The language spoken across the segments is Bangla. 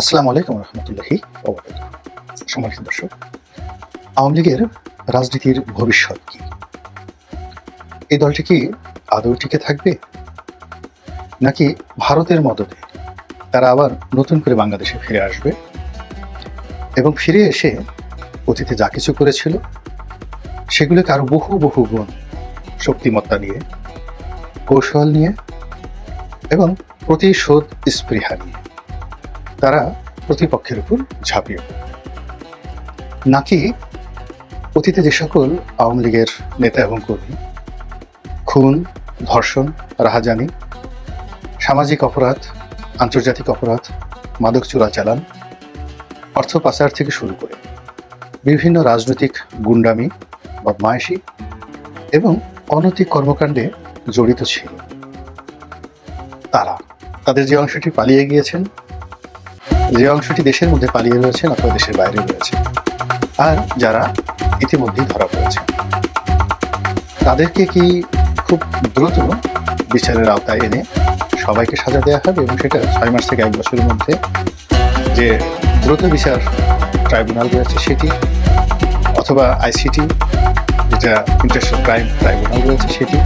আসসালামু আলাইকুম রহমতুল্লাহি সম্মানিত দর্শক, আওয়ামী লীগের রাজনীতির ভবিষ্যৎ কি? এই দলটি কি আদৌ টিকে থাকবে? নাকি ভারতের মদতে তারা আবার নতুন করে বাংলাদেশে ফিরে আসবে? এবং ফিরে এসে অতীতে যা কিছু করেছিল, সেগুলোকে আরও বহু বহু গুণ শক্তিমত্তা নিয়ে, কৌশল নিয়ে এবং প্রতিশোধ স্পৃহা নিয়ে। তারা প্রতিপক্ষের উপর ঝাঁপিয়ে পড়ে। নাকি অতীতে যে সকল আওয়ামী লীগের নেতা এবং কর্মী, খুন, ধর্ষণ, রাহাজানি, সামাজিক অপরাধ, আন্তর্জাতিক অপরাধ, মাদক চোরাচালান অর্থ পাচার থেকে শুরু করে বিভিন্ন রাজনৈতিক গুন্ডামি, বদমায়েশি এবং অনৈতিক কর্মকাণ্ডে জড়িত ছিল তারা তাদের যে অংশটি পালিয়ে গিয়েছেন যে অংশটি দেশের মধ্যে পালিয়ে রয়েছেন অথবা দেশের বাইরে রয়েছে, আর যারা ইতিমধ্যেই ধরা পড়েছে। তাদেরকে কি খুব দ্রুত বিচারের আওতায় এনে সবাইকে সাজা দেওয়া হবে এবং সেটা ছয় মাস থেকে এক বছরের মধ্যে যে দ্রুত বিচার ট্রাইব্যুনাল রয়েছে সেটি অথবা আইসিটি, যেটা ইন্টারন্যাশনাল ক্রাইম ট্রাইব্যুনাল রয়েছে সেটি,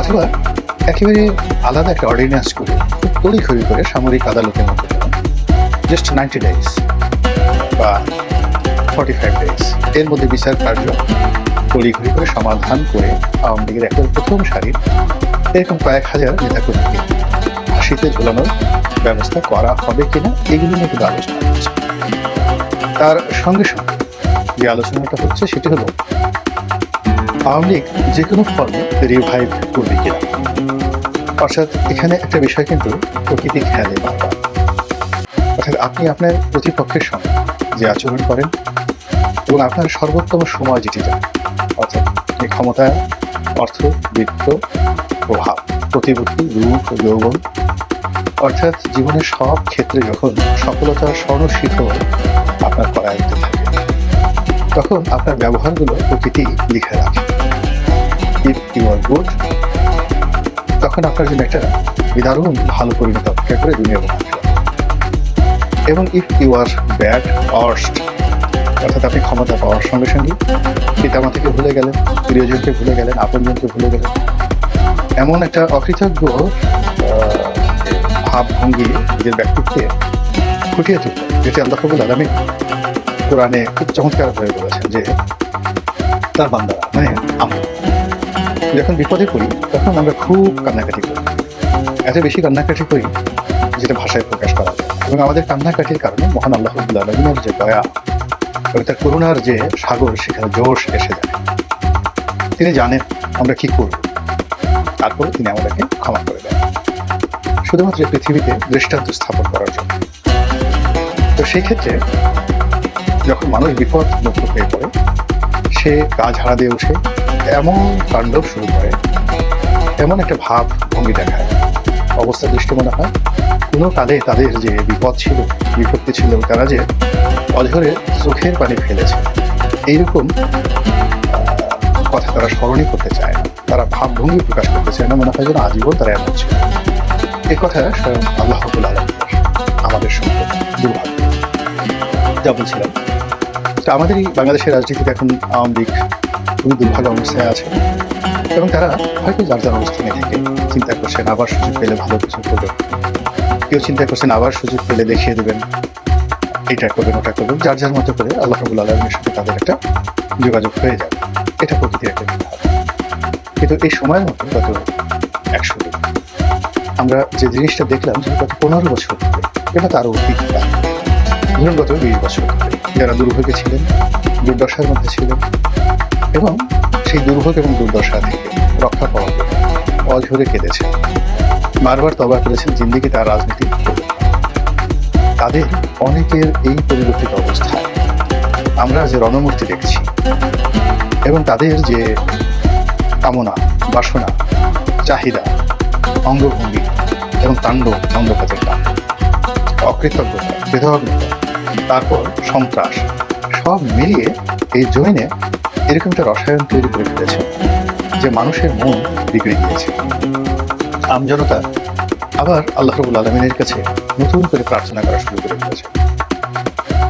অথবা একেবারে আলাদা একটা অর্ডিন্যান্স করে খুব করে সামরিক আদালতের মতো জাস্ট নাইনটি ডেজ বা ফর্টি ফাইভ ডেজ এর মধ্যে বিচার কার্য তড়িঘড়ি করে সমাধান করে আওয়ামী লীগের একবার প্রথম সারির এরকম কয়েক হাজার নেতাকর্মীকে ফাঁসিতে ঝোলানোর ব্যবস্থা করা হবে কিনা, এগুলো নিয়ে কিন্তু আলোচনা তার সঙ্গে সঙ্গে যে আলোচনাটা হচ্ছে সেটি হলো, আওয়ামী লীগ যে কোনো ফর্মে রিভাইভ করবে কিনা। অর্থাৎ এখানে একটা বিষয় কিন্তু প্রকৃতি খেলে বারবার। অর্থাৎ আপনি আপনার প্রতিপক্ষের সঙ্গে যে আচরণ করেন এবং আপনার সর্বোত্তম সময় যেটি যান অর্থাৎ এই ক্ষমতা, অর্থ, বৃত্ত প্রভাব প্রতিপত্তি রূপ যৌবন, অর্থাৎ জীবনের সব ক্ষেত্রে যখন সফলতার স্বর্ণ শিখর আপনার করায়ত্ত থাকে, তখন আপনার ব্যবহারগুলো প্রকৃতি লিখে রাখে ইফ ইউ আর গুড তখন আপনার জন্য একটা বিদারুণ ভালো পরিণত অপেক্ষা করে দুনিয়া আখিরাত। এবং if you are bad worst অর্থাৎ আপনি ক্ষমতা পাওয়ার সঙ্গে সঙ্গে পিতামাতাকে ভুলে গেলেন, প্রিয়জনকে ভুলে গেলেন, আপনজনকে ভুলে গেলেন এমন একটা অকৃতজ্ঞ ভাবভঙ্গি নিজের ব্যক্তিত্বে ফুটিয়ে তুলতেন যেটি আল্লাহ কবুল আলমী কোরআনে খুব চমৎকার হয়ে বলেছেন যে, তার বান্দারা মানে আমরা, যখন বিপদে পড়ি, তখন আমরা খুব কান্নাকাটি করি এত বেশি কান্নাকাটি করি যেটা ভাষায় প্রকাশ করা। এবং আমাদের কান্নাকাটির কারণে মহান আল্লাহ আলমিনের যে দয়া এবং তার করুণার যে সাগর, সেখানে জোশ এসে যায়। তিনি জানেন আমরা কি করব। তারপরে তিনি আমাদেরকে ক্ষমা করে দেন। শুধুমাত্র পৃথিবীতে দৃষ্টান্ত স্থাপন করার জন্য। তো সেই ক্ষেত্রে যখন মানুষ বিপদ মুক্ত হয়ে পড়ে, সে কাজ হারা দিয়ে উঠে, এমন তাণ্ডব শুরু করে, এমন একটা ভাব ভঙ্গি দেখায়। অবস্থা দৃষ্টি মনে হয় কোনো কালে তাদের যে বিপদ ছিল, বিপত্তি ছিল, তারা যে অঝরে চোখের পানি ফেলেছে, এইরকম কথা তারা স্মরণই করতে চায় তারা ভাবভঙ্গি প্রকাশ করতে চায় না, মনে হয় যেন আজীবন তারা এমন ছিল। এ কথা স্বয়ং আল্লাহ আমাদের সঙ্গে দুর্ভাগ্য। যা বলছিলাম। তো আমাদের এই বাংলাদেশের রাজনীতিতে এখন আওয়ামী লীগ খুবই দুর্ভাগ্য অবস্থায় আছে এবং তারা হয়তো যার যার অবস্থানে থেকে, চিন্তা করছেন, আবার সুযোগ পেলে ভালো কিছু করবেন কেউ চিন্তা করছেন, আবার সুযোগ পেলে দেখিয়ে দেবেন। এটা করবেন, ওটা করবেন, যার যার মতো করে আল্লাহ রবুল আলমের সাথে তাদের একটা যোগাযোগ হয়ে যাবে। এটা প্রকৃতির একটা কিন্তু এই সময়ের মতো গত একশো দিন আমরা যে জিনিসটা দেখলাম, যে গত পনেরো বছর ধরে, এটা তারও প্রায়। ধরুন গত বিশ বছর ধরে, যারা দুর্ভোগে ছিলেন, দুর্দশার মধ্যে ছিলেন, এবং সেই দুর্ভোগ এবং দুর্দশা থেকে রক্ষা পাওয়া অঝরে কেঁদেছেন বারবার তবা করেছেন জিন্দিগি তার রাজনীতি তাদের অনেকের এই পরিবর্তিত অবস্থা। আমরা যে রণমূর্তি দেখছি এবং তাদের যে কামনা, বাসনা, চাহিদা, অঙ্গভঙ্গি এবং তাণ্ডব টান অকৃতজ্ঞতা কৃতজ্ঞতা তারপর সন্ত্রাস, সব মিলিয়ে এই জমিনে এরকম একটা রসায়ন তৈরি করে ফেলেছে যে মানুষের মন বিগড়ে গিয়েছে। আমজনতা। আবার আল্লাহ রবুল আলমিনের কাছে নতুন করে প্রার্থনা করা শুরু করে দিয়েছে।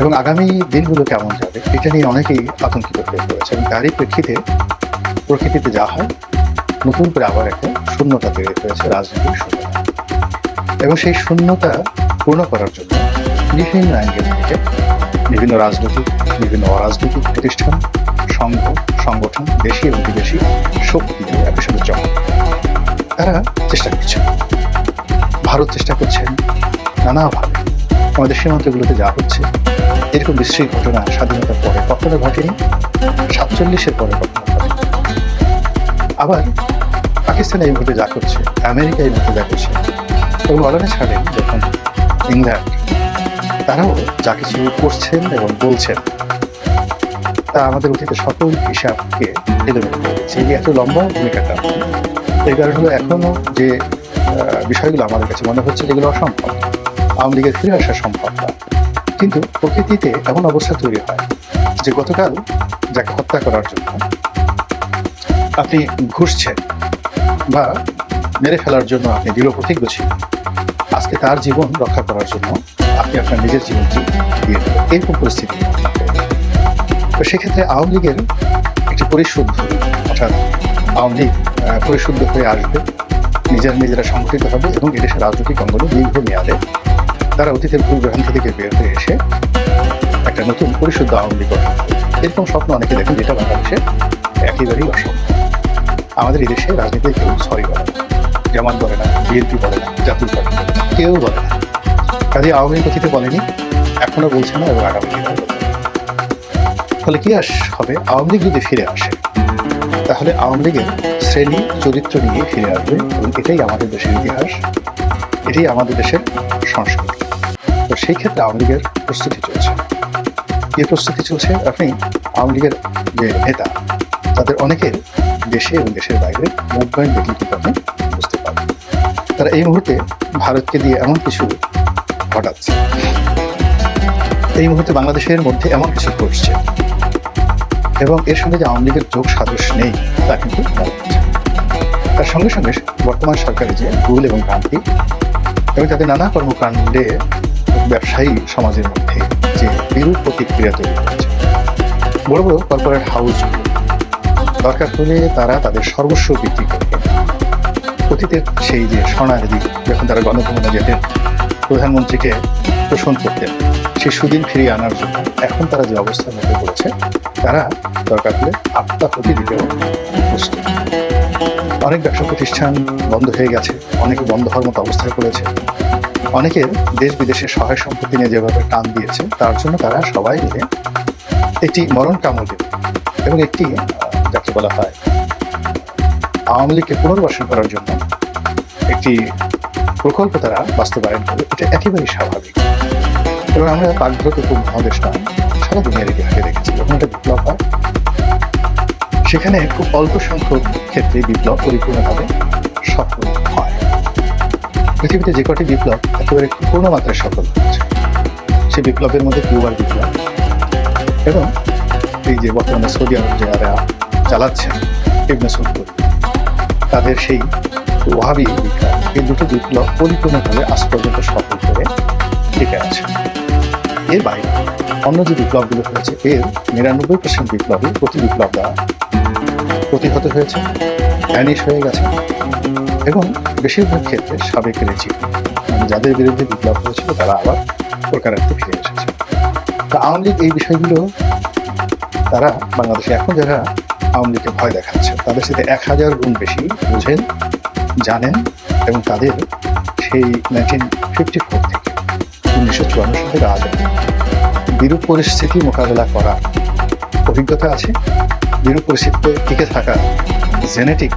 এবং আগামী দিনগুলো কেমন যাবে, এটা নিয়ে অনেকেই আতঙ্কিত হয়ে পড়েছে এবং তারই প্রেক্ষিতে প্রকৃতিতে যা হয়, নতুন করে আবার একটা শূন্যতা তৈরি হয়েছে রাজনৈতিক শূন্যতা। এবং সেই শূন্যতা পূর্ণ করার জন্য বিভিন্ন অ্যাঙ্গেল থেকে বিভিন্ন রাজনৈতিক, বিভিন্ন অরাজনৈতিক প্রতিষ্ঠান, সংঘ, সংগঠন, দেশি এবং বিদেশি শক্তি একই সাথে জমা তারা চেষ্টা করছেন ভারত চেষ্টা করছেন নানাভাবে। আমাদের সীমান্তগুলোতে যা হচ্ছে, এরকম বিশ্রী ঘটনা স্বাধীনতার পরে কখনো ঘটেনি, সাতচল্লিশের পরে কখনো ঘটেনি। আবার পাকিস্তান এই মুহূর্তে যা করছে, আমেরিকা এই মুহূর্তে যা করছে এবং অলানে ছাড়েন যখন ইংল্যান্ড, তারাও যা কিছু করছেন এবং বলছেন, তা আমাদের অতীতে সকল হিসাবকে এলোমেলো করে দিচ্ছে এই এত লম্বা ভূমিকাটা এই কারণ হলো এখনও যে বিষয়গুলো আমাদের কাছে মনে হচ্ছে যেগুলো অসম্ভব, আওয়ামী লীগের ফিরে আসা সম্ভব না। কিন্তু প্রকৃতিতে এমন অবস্থা তৈরি হয় যে গতকাল যাকে হত্যা করার জন্য আপনি ঘুষছেন বা মেরে ফেলার জন্য আপনি দৃঢ় প্রতিজ্ঞ ছিলেন, আজকে তার জীবন রক্ষা করার জন্য আপনি আপনার নিজের জীবনটি দিয়ে এরকম পরিস্থিতি। তো সেক্ষেত্রে আওয়ামী লীগের একটি পরিশুদ্ধ অর্থাৎ আওয়ামী পরিশুদ্ধ হয়ে আসবে নিজের নিজেরা সংগঠিত হবে এবং এদেশের রাজনৈতিক অঙ্গনে দীর্ঘ মেয়াদে তারা অতীতের ভুল ভ্রান্তি থেকে বের হয়ে এসে একটা নতুন পরিশুদ্ধ আওয়ামী লীগ গঠন করবে। এরকম স্বপ্ন অনেকে দেখেন যেটা বাংলাদেশে একেবারেই অসম্ভব। আমাদের এদেশে দেশে রাজনীতিতে কেউ সরি বলে না। জামাত বলে না বিএনপি বলে না পার্টি বলে না, কেউ বলে না। কাজে আওয়ামী লীগ বলেনি এখনও বলছে না এবং আগামী দিনে ফলে কি আস হবে? আওয়ামী লীগ যদি ফিরে আসে তাহলে আওয়ামী লীগের শ্রেণি, চরিত্র নিয়ে ফিরে আসবে এবং এটাই আমাদের দেশের ইতিহাস, এটাই আমাদের দেশের সংস্কৃতি। তো সেই ক্ষেত্রে আওয়ামী লীগের প্রস্তুতি চলছে। কি প্রস্তুতি চলছে, আপনি আওয়ামী লীগের যে নেতা, তাদের অনেকের দেশে এবং দেশের বাইরে মুভমেন্ট দেখলে কিন্তু আপনি বুঝতে পারবেন। তারা এই মুহূর্তে ভারতকে দিয়ে এমন কিছু ঘটাচ্ছে। এই মুহূর্তে বাংলাদেশের মধ্যে এমন কিছু ঘটছে। এবং এর সঙ্গে যে আওয়ামী লীগের যোগ সাদৃশ নেই, তা কিন্তু তার সঙ্গে সঙ্গে বর্তমান সরকারের যে ভুল এবং ক্রান্তি এবং তাদের নানা কর্মকাণ্ডে ব্যবসায়ী সমাজের মধ্যে যে বিরূপ প্রতিক্রিয়া তৈরি হয়েছে। বড় বড় কর্পোরেট হাউসগুলো দরকার হলে তারা তাদের সর্বস্ব বিক্রি করবে অতীতের সেই যে সোনার দিক যখন তারা গণভবনে যেতেন, প্রধানমন্ত্রীকে পোষণ করতেন, সেই সুদিন ফিরিয়ে আনার জন্য এখন তারা যে অবস্থার মধ্যে পড়েছে তারা দরকার হলে আত্মাহুতি দিতেও প্রস্তুত অনেক ব্যবসা প্রতিষ্ঠান বন্ধ হয়ে গেছে, অনেকে বন্ধ হওয়ার মতো অবস্থায় পড়েছে। অনেকের দেশ বিদেশের সহায় সম্পত্তি নিয়ে যেভাবে টান দিয়েছে, তার জন্য তারা সবাই মিলে একটি মরণ কামড় এবং একটি যাকে বলা হয় আওয়ামী লীগকে পুনর্বাসন করার জন্য একটি প্রকল্প তারা বাস্তবায়ন করবে এটা একেবারেই স্বাভাবিক। এবং আমরা পাকঘরকে খুব মহাদেশ উপমহাদেশটা সারা দুনিয়ার ইতিহাসে দেখেছি হয় সেখানে খুব অল্প সংখ্যক ক্ষেত্রে বিপ্লব পরিপূর্ণভাবে সফল হয়। পৃথিবীতে যে কটি বিপ্লব একেবারে পূর্ণ মাত্রায় সফল হয়েছে সেই বিপ্লবের মধ্যে কিউবার বিপ্লব এবং এই যে বর্তমানে সৌদি আরব যারা চালাচ্ছেন ইবনে সৌদ তাদের সেই ওয়াহাবি বিপ্লব, এই দুটো বিপ্লব পরিপূর্ণভাবে আজ পর্যন্ত সফল করে টিকে আছে। এর বাইরে অন্য যে বিপ্লবগুলো হয়েছে, এর নিরানব্বই পার্সেন্ট বিপ্লবই প্রতি বিপ্লব দ্বারা প্রতিহত হয়েছে ভ্যানিশ হয়ে গেছে। এবং বেশিরভাগ ক্ষেত্রে সাবেক রেজিম মানে যাদের বিরুদ্ধে বিপ্লব হয়েছিল, তারা আবার প্রকারান্তে ফিরে এসেছে। তো আওয়ামী লীগ এই বিষয়গুলো, তারা বাংলাদেশে এখন যারা আওয়ামী লীগকে ভয় দেখাচ্ছে, তাদের সাথে এক হাজার গুণ বেশি বুঝেন, জানেন এবং তাদের সেই নাইনটিন ফিফটি ফোর থেকে উনিশশো চুয়ান্ন সালে আজ বিরূপ পরিস্থিতি মোকাবেলা করার অভিজ্ঞতা আছে। বিরূপ পরিস্থিতিতে টিকে থাকা জেনেটিক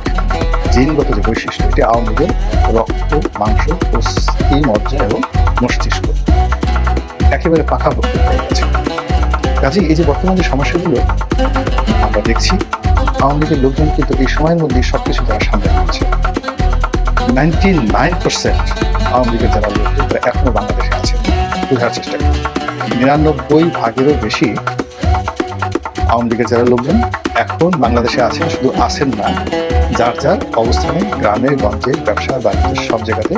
জিনগত যে বৈশিষ্ট্য, এটি আওয়ামী লীগের রক্ত, মাংস অস্থি মজ্জা এবং মস্তিষ্ক একেবারে পাকাপোক্ত হয়ে গেছে। কাজেই এই যে বর্তমান যে সমস্যাগুলো, আমরা দেখছি, আওয়ামী লীগের লোকজন কিন্তু এই সময়ের মধ্যে সবকিছু তারা সামনে নিচ্ছে নাইনটি নাইন পার্সেন্ট আওয়ামী লীগের যারা লোকজন, তারা এখনও বাংলাদেশে আছে। বোঝার চেষ্টা করি নিরানব্বই ভাগেরও বেশি আওয়ামী লীগের যারা লোকজন এখন বাংলাদেশে আছেন শুধু আছেন না। যার যার অবস্থানে গ্রামে, গঞ্জে, ব্যবসা, বাণিজ্য সব জায়গাতে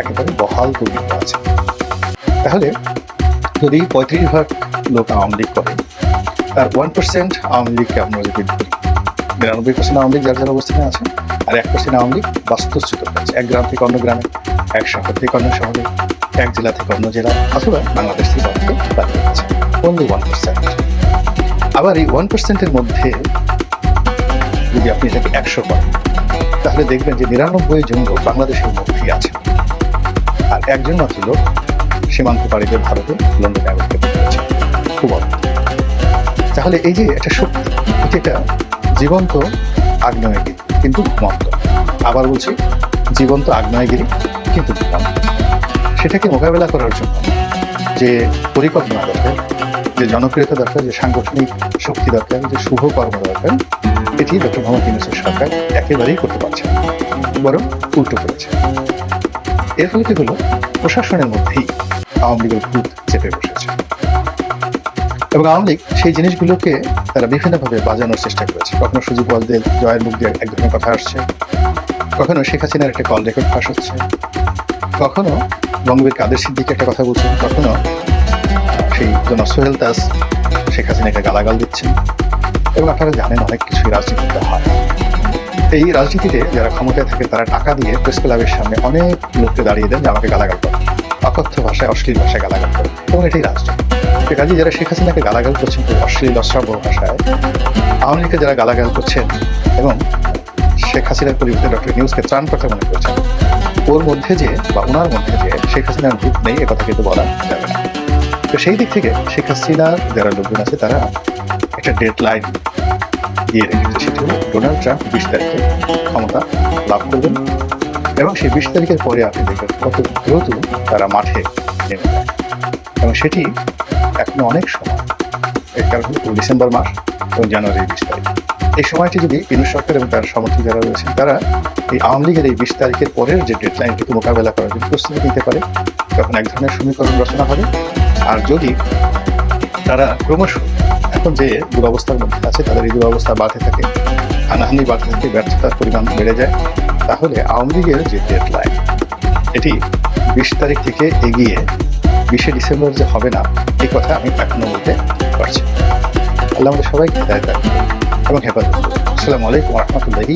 একেবারে বহাল দুর্নীতি আছে। তাহলে যদি পঁয়ত্রিশ ভাগ লোক আওয়ামী লীগ করে, তার ওয়ান পার্সেন্ট আওয়ামী লীগকে আমরা যদি ধরি নিরানব্বই পার্সেন্ট আওয়ামী লীগ যার যার অবস্থানে আছে, আর এক পার্সেন্ট আওয়ামী লীগ বাস্তুচ্যুত হয়েছে এক গ্রাম থেকে অন্য গ্রামে, এক শহর থেকে অন্য শহরে, এক জেলা থেকে অন্য জেলা, অথবা বাংলাদেশ থেকে অন্য বাড়িয়ে গেছে অনলি ওয়ান পার্সেন্ট আবার এই ওয়ান পার্সেন্টের মধ্যে যদি আপনি এটাকে একশো করেন, তাহলে দেখবেন যে নিরানব্বই জন লোক বাংলাদেশের মধ্যেই আছে। আর একজন মাত্র লোক সীমান্ত পাড়িতে ভারতে লন্ডনে আমেরিকা রয়েছে খুব তাহলে এই যে একটা শক্তি এটি একটা জীবন্ত আগ্নেয়গিরি, কিন্তু ঘুমন্ত আবার বলছি, জীবন্ত আগ্নেয়গিরি, কিন্তু সেটাকে মোকাবেলা করার জন্য যে পরিকল্পনা দরকার যে জনপ্রিয়তা দরকার, যে সাংগঠনিক শক্তি দরকার, যে শুভ কর্ম দরকার, এটি ডক্টর মোহাম্মদ ইউনুসের সরকার একেবারেই করতে পারছে বরং উল্টো করেছে। এর ফলে কি হলো? প্রশাসনের মধ্যেই আওয়ামী লীগের ভূত চেপে বসেছে। এবং আওয়ামী লীগ সেই জিনিসগুলোকে তারা বিভিন্নভাবে বাজানোর চেষ্টা করেছে। কখনো সুজিব ওয়ালদের জয়ের মুখ দিয়ে এক ধরনের কথা আসছে, কখনো শেখ হাসিনার একটা কল রেকর্ড ফাঁস হচ্ছে, কখনো বঙ্গবীর কাদের সিদ্দিকে একটা কথা বলছেন, কখনো সেই জন সোহেল দাস, শেখ হাসিনাকে গালাগাল দিচ্ছেন। এবং আপনারা জানেন অনেক কিছুই রাজনীতিতে হয়। এই রাজনীতিতে যারা ক্ষমতায় থাকে, তারা টাকা দিয়ে প্রেস ক্লাবের সামনে অনেক লোককে দাঁড়িয়ে দেন আমাকে গালাগাল করে অকথ্য ভাষায়, অশ্লীল ভাষায় গালাগাল করে এবং এটাই রাজনীতি। কাজে যারা শেখ হাসিনাকে গালাগাল করছেন অশ্লীল, অশ্রাব্য ভাষায়, আওয়ামী লীগকে যারা গালাগাল করছেন এবং শেখ হাসিনার পরিবর্তে ডক্টর নিউজকে ত্রাণ করতে মনে করছেন, ওর মধ্যে যে বা ওনার মধ্যে যে শেখ হাসিনার ভূত নেই, এ কথা কিন্তু বলা যাবে না। তো সেই দিক থেকে শেখ হাসিনার যারা লোকজন আছে তারা একটা ডেড লাইন দিয়ে রেখেছে। ডোনাল্ড ট্রাম্প বিশ তারিখে ক্ষমতা লাভ করবেন এবং সেই বিশ তারিখের পরে আপনি দেখবেন কত দ্রুত তারা মাঠে নেমে যায়। এবং সেটি এখনও অনেক সময়। এর কারণ ডিসেম্বর মাস এবং জানুয়ারির বিশ তারিখ। এই সময়টি যদি কেন্দ্র সরকার এবং তার সমর্থক যারা রয়েছেন, তারা এই আওয়ামী লীগের এই বিশ তারিখের পরের যে ডেডলাইনটিকে মোকাবেলা করার জন্য প্রস্তুতি নিতে পারে, তখন এক ধরনের সমীকরণ রচনা হবে। আর যদি তারা ক্রমশ এখন যে দুরবস্থার মধ্যে আছে, তাদের এই দুরবস্থা বাড়তে থাকে, হানাহানি বাড়তে থাকে, ব্যর্থতার পরিমাণ বেড়ে যায়, তাহলে আওয়ামী লীগের যে ডেডলাইন এটি বিশ তারিখ থেকে এগিয়ে বিশে ডিসেম্বর যে হবে না এই কথা আমি এখনও বলতে পারছি আল্লাহ আমাদের সবাইকে হেদায়ত এবং হেফাজত আসসালামু আলাইকুম রহমতুল্লাহি